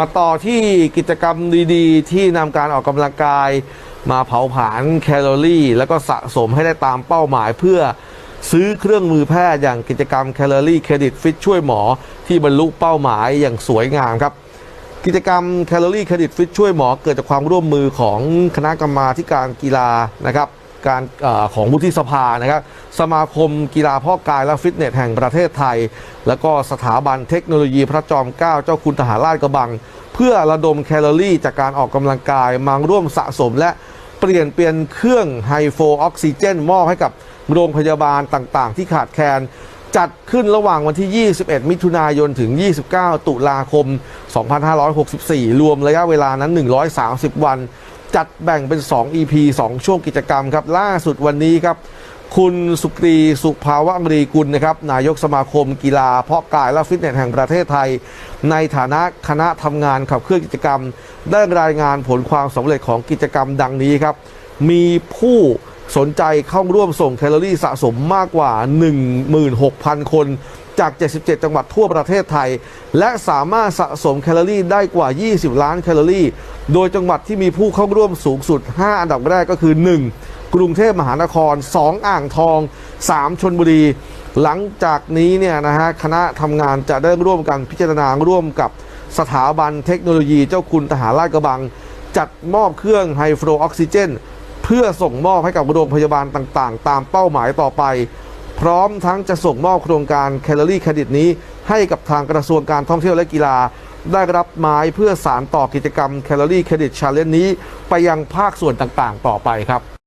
มาต่อที่กิจกรรมดีๆ ที่นำการออกกำลังกาย มาเผาผลาญแคลอรี่ แล้วก็สะสมให้ได้ตามเป้าหมายเพื่อซื้อเครื่องมือแพทย์อย่างกิจกรรมแคลอรี่เครดิตฟิตช่วยหมอที่บรรลุเป้าหมายอย่างสวยงามครับ กิจกรรมแคลอรี่เครดิตฟิตช่วยหมอเกิดจากความร่วมมือของคณะกรรมาการกีฬานะครับ การอของวุฒิสภานะครับสมาคมกีฬาพ่อกายและฟิตเนสแห่งประเทศไทย แล้วก็สถาบันเทคโนโลยีพระจอมเกล้าเจ้าคุณทหารราชกระบัง เพื่อระดมแคลอรี่ จากการออกกำลังกายมาร่วมสะสม และเปลี่ยนเปลี่ยนเครื่องไฮโฟออกซิเจนมอบให้กับโรงพยาบาลต่างๆ ที่ขาดแคลนจัดขึ้นระหว่างวันที่ 21 มิถุนายน ถึง 29 ตุลาคม 2564 รวมระยะเวลานั้น 130 วัน จัดแบ่งเป็น 2 EP 2 ช่วงกิจกรรมครับ ล่าสุดวันนี้ครับ คุณสุกรีสุภาวะรีกุลนะครับนายกสมาคมกีฬาเพาะกายและฟิตเนสแห่งประเทศไทย ในฐานะคณะทำงานขับเคลื่อนกิจกรรม ได้รายงานผลความสำเร็จของกิจกรรมดังนี้ครับ มีผู้ สนใจเข้าร่วมส่งแคลอรี่สะสมมากกว่า 16,000 คน จาก 77 จังหวัดทั่วประเทศไทย และสามารถสะสมแคลอรี่ได้กว่า 20 ล้านแคลอรี่ โดยจังหวัดที่มีผู้เข้าร่วมสูงสุด 5 อันดับแรกก็คือ 1. กรุงเทพมหานคร 2 อ่างทอง 3 ชนบุรี หลังจากนี้เนี่ยนะฮะคณะทำงานจะได้ร่วมกันพิจารณาร่วมกับสถาบันเทคโนโลยีเจ้าคุณทหารราชกระบัง จัดมอบเครื่องไฮฟลูออกซิเจน เพื่อส่งมอบให้กับโรงพยาบาลต่างๆ ตามเป้าหมายต่อไป พร้อมทั้งจะส่งมอบโครงการแคลอรี่เครดิตนี้ ให้กับทางกระทรวงการท่องเที่ยวและกีฬา ได้รับไม้เพื่อสารต่อกิจกรรมแคลอรี่เครดิตชาเลนจ์นี้ ไปยังภาคส่วนต่างๆ ต่อไปครับ